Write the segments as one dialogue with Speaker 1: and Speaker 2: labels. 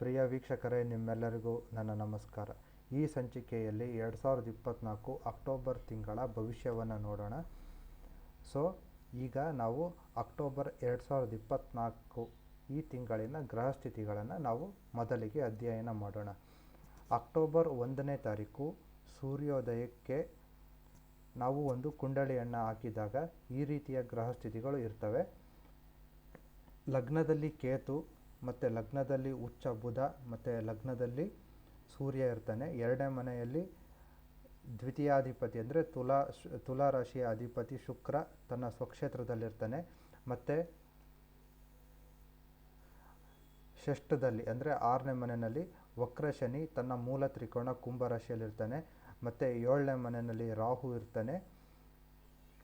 Speaker 1: ಪ್ರಿಯ ವೀಕ್ಷಕರೇ, ನಿಮ್ಮೆಲ್ಲರಿಗೂ ನನ್ನ ನಮಸ್ಕಾರ. ಈ ಸಂಚಿಕೆಯಲ್ಲಿ ಎರಡು ಸಾವಿರದ ಇಪ್ಪತ್ತ್ನಾಲ್ಕು ಅಕ್ಟೋಬರ್ ತಿಂಗಳ ಭವಿಷ್ಯವನ್ನು ನೋಡೋಣ. ಸೊ ಈಗ ನಾವು ಅಕ್ಟೋಬರ್ ಎರಡು ಸಾವಿರದ ಇಪ್ಪತ್ತ್ನಾಲ್ಕು ಈ ತಿಂಗಳಿನ ಗ್ರಹ ಸ್ಥಿತಿಗಳನ್ನು ನಾವು ಮೊದಲಿಗೆ ಅಧ್ಯಯನ ಮಾಡೋಣ. ಅಕ್ಟೋಬರ್ ಒಂದನೇ ತಾರೀಕು, ಸೂರ್ಯೋದಯಕ್ಕೆ ನಾವು ಒಂದು ಕುಂಡಳಿಯನ್ನು ಹಾಕಿದಾಗ ಈ ರೀತಿಯ ಗ್ರಹ ಸ್ಥಿತಿಗಳು ಇರ್ತವೆ. ಲಗ್ನದಲ್ಲಿ ಕೇತು ಮತ್ತು ಲಗ್ನದಲ್ಲಿ ಉಚ್ಚ ಬುಧ, ಮತ್ತು ಲಗ್ನದಲ್ಲಿ ಸೂರ್ಯ ಇರ್ತಾನೆ. ಎರಡನೇ ಮನೆಯಲ್ಲಿ ದ್ವಿತೀಯಾಧಿಪತಿ ಅಂದರೆ ತುಲಾ ತುಲಾ ರಾಶಿಯ ಅಧಿಪತಿ ಶುಕ್ರ ತನ್ನ ಸ್ವಕ್ಷೇತ್ರದಲ್ಲಿರ್ತಾನೆ. ಮತ್ತು ಷಷ್ಠದಲ್ಲಿ ಅಂದರೆ ಆರನೇ ಮನೆಯಲ್ಲಿ ವಕ್ರ ಶನಿ ತನ್ನ ಮೂಲ ತ್ರಿಕೋಣ ಕುಂಭ ರಾಶಿಯಲ್ಲಿರ್ತಾನೆ. ಮತ್ತು ಏಳನೇ ಮನೆಯಲ್ಲಿ ರಾಹು ಇರ್ತಾನೆ.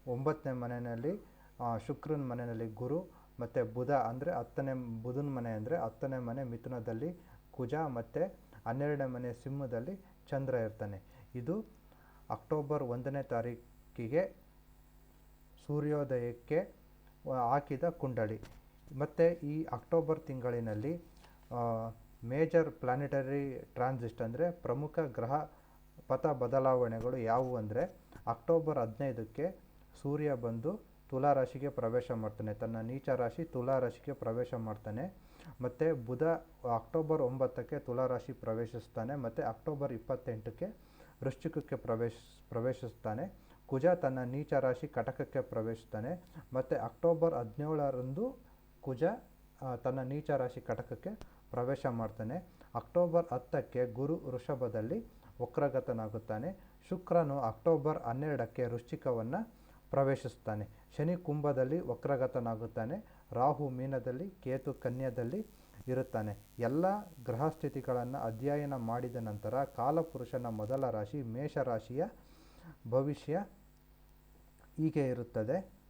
Speaker 1: ಒಂಬತ್ತನೇ ಮನೆಯಲ್ಲಿ ಶುಕ್ರನ ಮನೆಯಲ್ಲಿ ಗುರು ಮತ್ತು ಬುಧ ಅಂದರೆ ಹತ್ತನೇ ಬುಧನ ಮನೆ ಅಂದರೆ ಹತ್ತನೇ ಮನೆ ಮಿಥುನದಲ್ಲಿ ಕುಜ ಮತ್ತು ಹನ್ನೆರಡನೇ ಮನೆ ಸಿಂಹದಲ್ಲಿ ಚಂದ್ರ ಇರ್ತಾನೆ. ಇದು ಅಕ್ಟೋಬರ್ ಒಂದನೇ ತಾರೀಕಿಗೆ ಸೂರ್ಯೋದಯಕ್ಕೆ ಹಾಕಿದ ಕುಂಡಳಿ ಮತ್ತು ಈ ಅಕ್ಟೋಬರ್ ತಿಂಗಳಿನಲ್ಲಿ ಮೇಜರ್ ಪ್ಲಾನೆಟರಿ ಟ್ರಾನ್ಸಿಸ್ಟ್ ಅಂದರೆ ಪ್ರಮುಖ ಗ್ರಹ ಪಥ ಬದಲಾವಣೆಗಳು ಯಾವುವು ಅಂದರೆ ಅಕ್ಟೋಬರ್ ಹದಿನೈದಕ್ಕೆ ಸೂರ್ಯ ಬಂದು ತುಲಾ ರಾಶಿಗೆ ಪ್ರವೇಶ ಮಾಡ್ತಾನೆ. ತನ್ನ ನೀಚ ರಾಶಿ ತುಲಾ ರಾಶಿಗೆ ಪ್ರವೇಶ ಮಾಡ್ತಾನೆ. ಮತ್ತು ಬುಧ ಅಕ್ಟೋಬರ್ ಒಂಬತ್ತಕ್ಕೆ ತುಲಾ ರಾಶಿ ಪ್ರವೇಶಿಸ್ತಾನೆ. ಮತ್ತು ಅಕ್ಟೋಬರ್ ಇಪ್ಪತ್ತೆಂಟಕ್ಕೆ ವೃಶ್ಚಿಕಕ್ಕೆ ಪ್ರವೇಶ, ಪ್ರವೇಶಿಸ್ತಾನೆ. ಕುಜ ತನ್ನ ನೀಚ ರಾಶಿ ಕಟಕಕ್ಕೆ ಪ್ರವೇಶಿಸ್ತಾನೆ. ಮತ್ತು ಅಕ್ಟೋಬರ್ ಹದಿನೇಳರಂದು ಕುಜ ತನ್ನ ನೀಚ ರಾಶಿ ಕಟಕಕ್ಕೆ ಪ್ರವೇಶ ಮಾಡ್ತಾನೆ. ಅಕ್ಟೋಬರ್ ಹತ್ತಕ್ಕೆ ಗುರು ವೃಷಭದಲ್ಲಿ ವಕ್ರಗತನಾಗುತ್ತಾನೆ. ಶುಕ್ರನು ಅಕ್ಟೋಬರ್ ಹನ್ನೆರಡಕ್ಕೆ ವೃಶ್ಚಿಕವನ್ನು ಪ್ರವೇಶಿಸ್ತಾನೆ ಶನಿ ಕುಂಭದಲ್ಲಿ ವಕ್ರಗತನಾಗುತ್ತಾನೆ ರಾಹು ಮೀನದಲ್ಲಿ, ಕೇತು ಕನ್ಯದಲ್ಲಿ ಇರುತ್ತಾನೆ. ಎಲ್ಲ ಗ್ರಹ ಸ್ಥಿತಿಗಳನ್ನು ಅಧ್ಯಯನ ಮಾಡಿದ ನಂತರ ಕಾಲಪುರುಷನ ಮೊದಲ ರಾಶಿ ಮೇಷರಾಶಿಯ ಭವಿಷ್ಯ ಹೀಗೆ ಇರುತ್ತದೆ.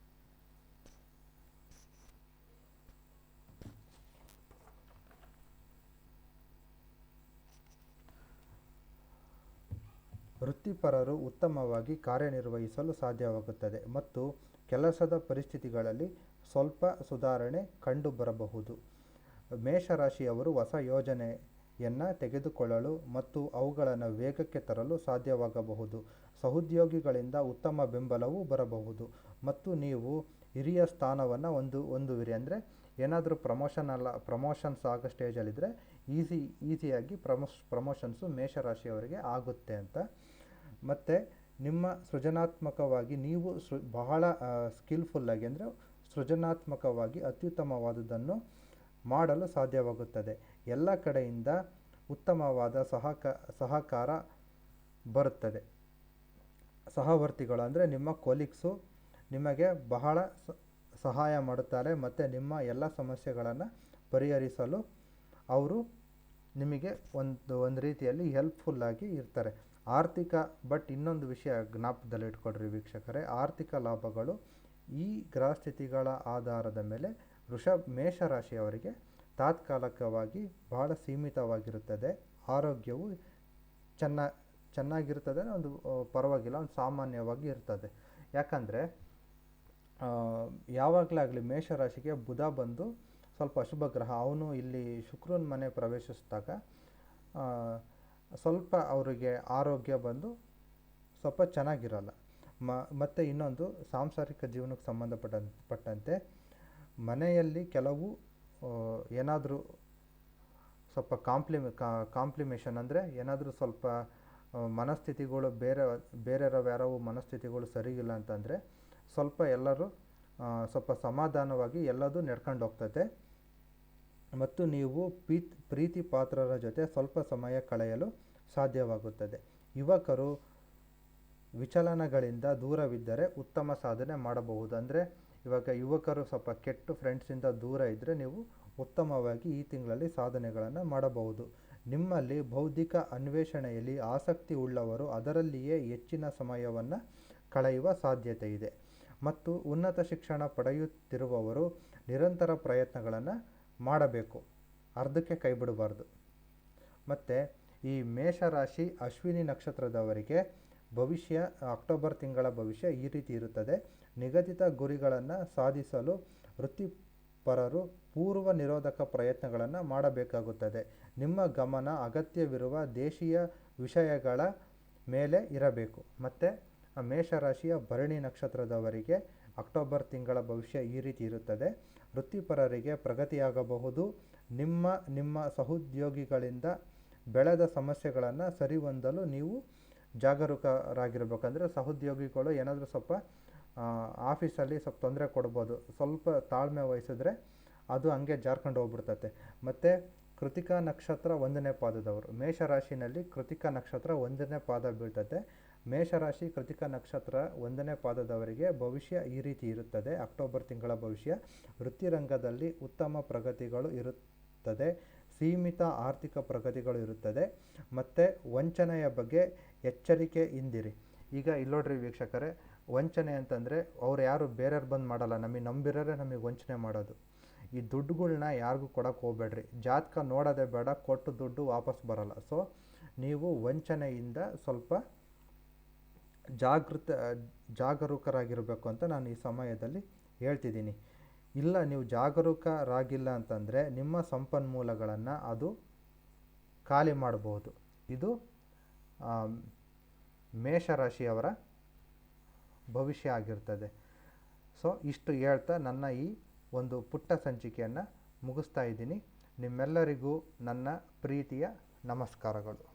Speaker 1: ವೃತ್ತಿಪರರು ಉತ್ತಮವಾಗಿ ಕಾರ್ಯನಿರ್ವಹಿಸಲು ಸಾಧ್ಯವಾಗುತ್ತದೆ ಮತ್ತು ಕೆಲಸದ ಪರಿಸ್ಥಿತಿಗಳಲ್ಲಿ ಸ್ವಲ್ಪ ಸುಧಾರಣೆ ಕಂಡುಬರಬಹುದು. ಮೇಷರಾಶಿಯವರು ಹೊಸ ಯೋಜನೆಯನ್ನು ತೆಗೆದುಕೊಳ್ಳಲು ಮತ್ತು ಅವುಗಳನ್ನು ವೇಗಕ್ಕೆ ತರಲು ಸಾಧ್ಯವಾಗಬಹುದು. ಸಹೋದ್ಯೋಗಿಗಳಿಂದ ಉತ್ತಮ ಬೆಂಬಲವೂ ಬರಬಹುದು. ಮತ್ತು ನೀವು ಹಿರಿಯ ಸ್ಥಾನವನ್ನು ಒಂದು, ಹೊಂದುವಿರಿ ಅಂದರೆ ಏನಾದರೂ ಪ್ರಮೋಷನ್ ಅಲ್ಲ, ಪ್ರಮೋಷನ್ಸ್ ಆಗೋ ಸ್ಟೇಜಲ್ಲಿದ್ದರೆ ಈಸಿ, ಈಸಿಯಾಗಿ ಪ್ರಮೋಷ್, ಪ್ರಮೋಷನ್ಸು ಮೇಷರಾಶಿಯವರಿಗೆ ಆಗುತ್ತೆ ಅಂತ ಮತ್ತು ನಿಮ್ಮ ಸೃಜನಾತ್ಮಕವಾಗಿ ನೀವು ಸೃ, ಬಹಳ ಸ್ಕಿಲ್ಫುಲ್ಲಾಗಿ ಅಂದರೆ ಸೃಜನಾತ್ಮಕವಾಗಿ ಅತ್ಯುತ್ತಮವಾದುದನ್ನು ಮಾಡಲು ಸಾಧ್ಯವಾಗುತ್ತದೆ. ಎಲ್ಲ ಕಡೆಯಿಂದ ಉತ್ತಮವಾದ ಸಹಕ, ಸಹಕಾರ ಬರುತ್ತದೆ. ಸಹವರ್ತಿಗಳು ಅಂದರೆ ನಿಮ್ಮ ಕೊಲೀಗ್ಸು ನಿಮಗೆ ಬಹಳ ಸಹಾಯ ಮಾಡುತ್ತಾರೆ ಮತ್ತು ನಿಮ್ಮ ಎಲ್ಲ ಸಮಸ್ಯೆಗಳನ್ನು ಪರಿಹರಿಸಲು ಅವರು ನಿಮಗೆ ಒಂದು ಒಂದು ರೀತಿಯಲ್ಲಿ ಹೆಲ್ಪ್ಫುಲ್ಲಾಗಿ ಇರ್ತಾರೆ. ಆರ್ಥಿಕ ಬಟ್ ಇನ್ನೊಂದು ವಿಷಯ ಜ್ಞಾಪಕದಲ್ಲಿ ಇಟ್ಕೊಡ್ರಿ ವೀಕ್ಷಕರೇ. ಆರ್ಥಿಕ ಲಾಭಗಳು ಈ ಗ್ರಹಸ್ಥಿತಿಗಳ ಆಧಾರದ ಮೇಲೆ ವೃಷಭ, ಮೇಷರಾಶಿಯವರಿಗೆ ತಾತ್ಕಾಲಿಕವಾಗಿ ಬಹಳ ಸೀಮಿತವಾಗಿರುತ್ತದೆ. ಆರೋಗ್ಯವು ಚೆನ್ನ ಚೆನ್ನಾಗಿರ್ತದೆ ಒಂದು ಪರವಾಗಿಲ್ಲ, ಒಂದು ಸಾಮಾನ್ಯವಾಗಿ ಇರ್ತದೆ. ಯಾಕಂದರೆ ಯಾವಾಗಲೇ ಆಗಲಿ ಮೇಷರಾಶಿಗೆ ಬುಧ ಬಂದು ಸ್ವಲ್ಪ ಅಶುಭ ಗ್ರಹ. ಅವನು ಇಲ್ಲಿ ಶುಕ್ರನ ಮನೆ ಪ್ರವೇಶಿಸಿದಾಗ ಸ್ವಲ್ಪ ಅವರಿಗೆ ಆರೋಗ್ಯ ಬಂದು ಸ್ವಲ್ಪ ಚೆನ್ನಾಗಿರಲ್ಲ. ಮ, ಮತ್ತು ಇನ್ನೊಂದು ಸಾಂಸಾರಿಕ ಜೀವನಕ್ಕೆ ಸಂಬಂಧಪಟ್ಟ ಪಟ್ಟಂತೆ ಮನೆಯಲ್ಲಿ ಕೆಲವು ಏನಾದರೂ ಸ್ವಲ್ಪ ಕಾಂಪ್ಲಿಮೆ ಕಾಂಪ್ಲಿಮೇಷನ್ ಅಂದರೆ ಏನಾದರೂ ಸ್ವಲ್ಪ ಮನಸ್ಥಿತಿಗಳು ಬೇರೆ, ಬೇರೆಯವ್ರ ಯಾರವು ಮನಸ್ಥಿತಿಗಳು ಸರಿಯಿಲ್ಲ ಅಂತಂದರೆ ಸ್ವಲ್ಪ ಎಲ್ಲರೂ ಸ್ವಲ್ಪ ಸಮಾಧಾನವಾಗಿ ಎಲ್ಲದೂ ನಡ್ಕೊಂಡು ಹೋಗ್ತದೆ ಮತ್ತು ನೀವು ಪ್ರೀತ್ ಪ್ರೀತಿ ಪಾತ್ರರ ಜೊತೆ ಸ್ವಲ್ಪ ಸಮಯ ಕಳೆಯಲು ಸಾಧ್ಯವಾಗುತ್ತದೆ. ಯುವಕರು ವಿಚಲನಗಳಿಂದ ದೂರವಿದ್ದರೆ ಉತ್ತಮ ಸಾಧನೆ ಮಾಡಬಹುದು. ಅಂದರೆ ಇವಾಗ ಯುವಕರು ಸ್ವಲ್ಪ ಕೆಟ್ಟು ಫ್ರೆಂಡ್ಸಿಂದ ದೂರ ಇದ್ದರೆ ನೀವು ಉತ್ತಮವಾಗಿ ಈ ತಿಂಗಳಲ್ಲಿ ಸಾಧನೆಗಳನ್ನು ಮಾಡಬಹುದು. ನಿಮ್ಮಲ್ಲಿ ಬೌದ್ಧಿಕ ಅನ್ವೇಷಣೆಯಲ್ಲಿ ಆಸಕ್ತಿ ಉಳ್ಳವರು ಅದರಲ್ಲಿಯೇ ಹೆಚ್ಚಿನ ಸಮಯವನ್ನು ಕಳೆಯುವ ಸಾಧ್ಯತೆ ಇದೆ. ಮತ್ತು ಉನ್ನತ ಶಿಕ್ಷಣ ಪಡೆಯುತ್ತಿರುವವರು ನಿರಂತರ ಪ್ರಯತ್ನಗಳನ್ನು ಮಾಡಬೇಕು. ಅರ್ಧಕ್ಕೆ ಕೈ ಬಿಡಬಾರ್ದು. ಮತ್ತು ಈ ಮೇಷರಾಶಿ ಅಶ್ವಿನಿ ನಕ್ಷತ್ರದವರಿಗೆ ಭವಿಷ್ಯ, ಅಕ್ಟೋಬರ್ ತಿಂಗಳ ಭವಿಷ್ಯ ಈ ರೀತಿ ಇರುತ್ತದೆ. ನಿಗದಿತ ಗುರಿಗಳನ್ನು ಸಾಧಿಸಲು ವೃತ್ತಿಪರರು ಪೂರ್ವ ನಿರೋಧಕ ಪ್ರಯತ್ನಗಳನ್ನು ಮಾಡಬೇಕಾಗುತ್ತದೆ. ನಿಮ್ಮ ಗಮನ ಅಗತ್ಯವಿರುವ ದೇಶೀಯ ವಿಷಯಗಳ ಮೇಲೆ ಇರಬೇಕು. ಮತ್ತು, ಮೇಷರಾಶಿಯ ಭರಣಿ ನಕ್ಷತ್ರದವರಿಗೆ ಅಕ್ಟೋಬರ್ ತಿಂಗಳ ಭವಿಷ್ಯ ಈ ರೀತಿ ಇರುತ್ತದೆ. ವೃತ್ತಿಪರರಿಗೆ ಪ್ರಗತಿಯಾಗಬಹುದು. ನಿಮ್ಮ ನಿಮ್ಮ ಸಹೋದ್ಯೋಗಿಗಳಿಂದ ಬೆಳೆದ ಸಮಸ್ಯೆಗಳನ್ನು ಸರಿಹೊಂದಲು ನೀವು ಜಾಗರೂಕರಾಗಿರ್ಬೇಕಂದ್ರೆ ಸಹೋದ್ಯೋಗಿಗಳು ಏನಾದರೂ ಸ್ವಲ್ಪ ಆಫೀಸಲ್ಲಿ ಸ್ವಲ್ಪ ತೊಂದರೆ ಕೊಡ್ಬೋದು. ಸ್ವಲ್ಪ ತಾಳ್ಮೆ ವಹಿಸಿದ್ರೆ ಅದು ಹಂಗೆ ಜಾರ್ಕೊಂಡು ಹೋಗ್ಬಿಡ್ತತೆ. ಮತ್ತು ಕೃತಿಕಾ ನಕ್ಷತ್ರ ಒಂದನೇ ಪಾದದವರು. ಮೇಷರಾಶಿನಲ್ಲಿ ಕೃತಿಕಾ ನಕ್ಷತ್ರ ಒಂದನೇ ಪಾದ ಬೀಳ್ತದೆ ಮೇಷರಾಶಿ ಕೃತಿಕ ನಕ್ಷತ್ರ ಒಂದನೇ ಪಾದದವರಿಗೆ ಭವಿಷ್ಯ ಈ ರೀತಿ ಇರುತ್ತದೆ. ಅಕ್ಟೋಬರ್ ತಿಂಗಳ ಭವಿಷ್ಯ ವೃತ್ತಿರಂಗದಲ್ಲಿ ಉತ್ತಮ ಪ್ರಗತಿಗಳು ಇರುತ್ತದೆ. ಸೀಮಿತ ಆರ್ಥಿಕ ಪ್ರಗತಿಗಳು ಇರುತ್ತದೆ. ಮತ್ತು ವಂಚನೆಯ ಬಗ್ಗೆ ಎಚ್ಚರಿಕೆ ಇಂದಿರಿ. ಈಗ ಇಲ್ಲೋಡ್ರಿ ವೀಕ್ಷಕರೇ, ವಂಚನೆ ಅಂತಂದರೆ ಅವ್ರು ಯಾರು ಬೇರೆಯವ್ರು ಬಂದು ಮಾಡಲ್ಲ, ನಮಗೆ ನಂಬಿರೋರೆ ನಮಗೆ ವಂಚನೆ ಮಾಡೋದು. ಈ ದುಡ್ಡುಗಳ್ನ ಯಾರಿಗೂ ಕೊಡೋಕೆ ಹೋಗ್ಬೇಡ್ರಿ. ಜಾತಕ ನೋಡೋದೇ ಬೇಡ, ಕೊಟ್ಟು ದುಡ್ಡು ವಾಪಸ್ ಬರಲ್ಲ. ಸೊ ನೀವು ವಂಚನೆಯಿಂದ ಸ್ವಲ್ಪ ಜಾಗೃತ, ಜಾಗರೂಕರಾಗಿರಬೇಕು ಅಂತ ನಾನು ಈ ಸಮಯದಲ್ಲಿ ಹೇಳ್ತಿದ್ದೀನಿ. ಇಲ್ಲ, ನೀವು ಜಾಗರೂಕರಾಗಿಲ್ಲ ಅಂತಂದರೆ ನಿಮ್ಮ ಸಂಪನ್ಮೂಲಗಳನ್ನು ಅದು ಖಾಲಿ ಮಾಡಬಹುದು ಇದು ಮೇಷರಾಶಿಯವರ ಭವಿಷ್ಯ ಆಗಿರ್ತದೆ. ಸೊ, ಇಷ್ಟು ಹೇಳ್ತಾ ನನ್ನ ಈ ಒಂದು ಪುಟ್ಟ ಸಂಚಿಕೆಯನ್ನು ಮುಗಿಸ್ತಾ ಇದ್ದೀನಿ. ನಿಮ್ಮೆಲ್ಲರಿಗೂ ನನ್ನ ಪ್ರೀತಿಯ ನಮಸ್ಕಾರಗಳು.